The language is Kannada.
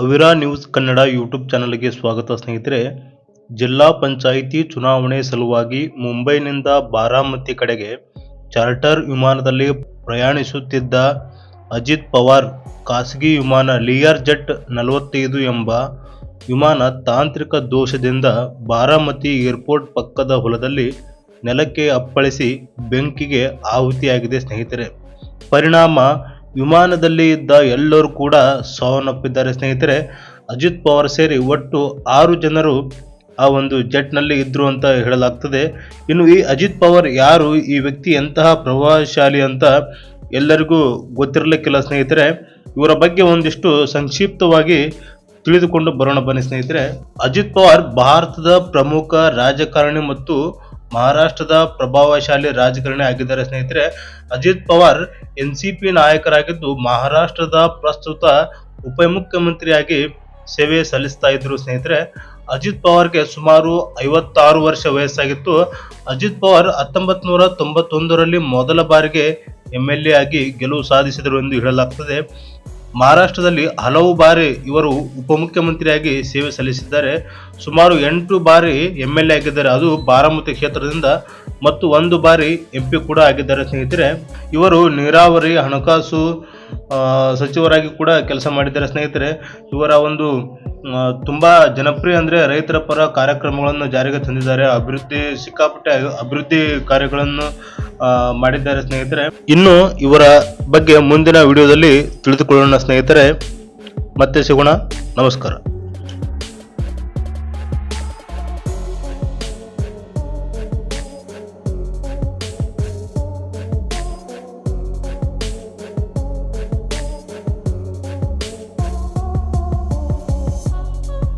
ಅವಿರಾ ನ್ಯೂಸ್ ಕನ್ನಡ ಯೂಟ್ಯೂಬ್ ಚಾನಲ್ಗೆ ಸ್ವಾಗತ ಸ್ನೇಹಿತರೆ. ಜಿಲ್ಲಾ ಪಂಚಾಯಿತಿ ಚುನಾವಣೆ ಸಲುವಾಗಿ ಮುಂಬೈನಿಂದ ಬಾರಾಮತಿ ಕಡೆಗೆ ಚಾರ್ಟರ್ ವಿಮಾನದಲ್ಲಿ ಪ್ರಯಾಣಿಸುತ್ತಿದ್ದ ಅಜಿತ್ ಪವಾರ್, ಖಾಸಗಿ ವಿಮಾನ ಲಿಯರ್ ಜೆಟ್ ನಲವತ್ತೈದು ಎಂಬ ವಿಮಾನ ತಾಂತ್ರಿಕ ದೋಷದಿಂದ ಬಾರಾಮತಿ ಏರ್ಪೋರ್ಟ್ ಪಕ್ಕದ ಹೊಲದಲ್ಲಿ ನೆಲಕ್ಕೆ ಅಪ್ಪಳಿಸಿ ಬೆಂಕಿಗೆ ಆಹುತಿಯಾಗಿದೆ ಸ್ನೇಹಿತರೆ. ಪರಿಣಾಮ ವಿಮಾನದಲ್ಲಿ ಇದ್ದ ಎಲ್ಲರೂ ಕೂಡ ಸಾವನ್ನಪ್ಪಿದ್ದಾರೆ. ಸ್ನೇಹಿತರೆ, ಅಜಿತ್ ಪವಾರ್ ಸೇರಿ ಒಟ್ಟು ಆರು ಜನರು ಆ ಒಂದು ಜೆಟ್ನಲ್ಲಿ ಇದ್ರು ಅಂತ ಹೇಳಲಾಗ್ತದೆ. ಇನ್ನು ಈ ಅಜಿತ್ ಪವಾರ್ ಯಾರು, ಈ ವ್ಯಕ್ತಿ ಎಂತಹ ಪ್ರಭಾವಶಾಲಿ ಅಂತ ಎಲ್ಲರಿಗೂ ಗೊತ್ತಿರಲಿಕ್ಕಿಲ್ಲ ಸ್ನೇಹಿತರೆ. ಇವರ ಬಗ್ಗೆ ಒಂದಿಷ್ಟು ಸಂಕ್ಷಿಪ್ತವಾಗಿ ತಿಳಿದುಕೊಂಡು ಬರೋಣ ಬನ್ನಿ ಸ್ನೇಹಿತರೆ. ಅಜಿತ್ ಪವಾರ್ ಭಾರತದ ಪ್ರಮುಖ ರಾಜಕಾರಣಿ ಮತ್ತು ಮಹಾರಾಷ್ಟ್ರದ ಪ್ರಭಾವಶಾಲಿ ರಾಜಕಾರಣಿ ಆಗಿದ್ದಾರೆ ಸ್ನೇಹಿತರೆ. Ajit Pawar N C P ನಾಯಕರಾಗಿದ್ದು ಮಹಾರಾಷ್ಟ್ರದ ಪ್ರಸ್ತುತ ಉಪಮುಖ್ಯಮಂತ್ರಿಯಾಗಿ ಸೇವೆ ಸಲ್ಲಿಸ್ತಾ ಇದ್ರು ಸ್ನೇಹಿತರೆ. ಅಜಿತ್ ಪವಾರ್ಗೆ ಸುಮಾರು ಐವತ್ತಾರು ವರ್ಷ ವಯಸ್ಸಾಗಿತ್ತು. ಅಜಿತ್ ಪವಾರ್ ಹತ್ತೊಂಬತ್ ನೂರ ತೊಂಬತ್ತೊಂದರಲ್ಲಿ ಮೊದಲ ಬಾರಿಗೆ ಎಂ ಎಲ್ ಎ ಆಗಿ ಗೆಲುವು ಸಾಧಿಸಿದರು ಎಂದು ಹೇಳಲಾಗ್ತದೆ. ಮಹಾರಾಷ್ಟ್ರದಲ್ಲಿ ಹಲವು ಬಾರಿ ಇವರು ಉಪಮುಖ್ಯಮಂತ್ರಿಯಾಗಿ ಸೇವೆ ಸಲ್ಲಿಸಿದ್ದಾರೆ. ಸುಮಾರು ಎಂಟು ಬಾರಿ ಎಂ ಎಲ್ ಎ ಆಗಿದ್ದಾರೆ. ಅದು ಬಾರಾಮತಿ ಕ್ಷೇತ್ರದಿಂದ ಮತ್ತು ಒಂದು ಬಾರಿ ಎಂ ಪಿ ಕೂಡ ಆಗಿದ್ದಾರೆ ಸ್ನೇಹಿತರೆ. ಇವರು ನೀರಾವರಿ, ಹಣಕಾಸು ಸಚಿವರಾಗಿ ಕೂಡ ಕೆಲಸ ಮಾಡಿದ್ದಾರೆ ಸ್ನೇಹಿತರೆ. ಇವರ ಒಂದು ತುಂಬಾ ಜನಪ್ರಿಯ ಅಂದ್ರೆ ರೈತರ ಪರ ಕಾರ್ಯಕ್ರಮಗಳನ್ನು ಜಾರಿಗೆ ತಂದಿದ್ದಾರೆ. ಅಭಿವೃದ್ಧಿ ಸಿಕ್ಕಾಪಟ್ಟೆ ಅಭಿವೃದ್ಧಿ ಕಾರ್ಯಗಳನ್ನು ಮಾಡಿದ್ದಾರೆ ಸ್ನೇಹಿತರೆ. ಇನ್ನು ಇವರ ಬಗ್ಗೆ ಮುಂದಿನ ವಿಡಿಯೋದಲ್ಲಿ ತಿಳಿದುಕೊಳ್ಳೋಣ ಸ್ನೇಹಿತರೆ. ಮತ್ತೆ ಸಿಗೋಣ. ನಮಸ್ಕಾರ.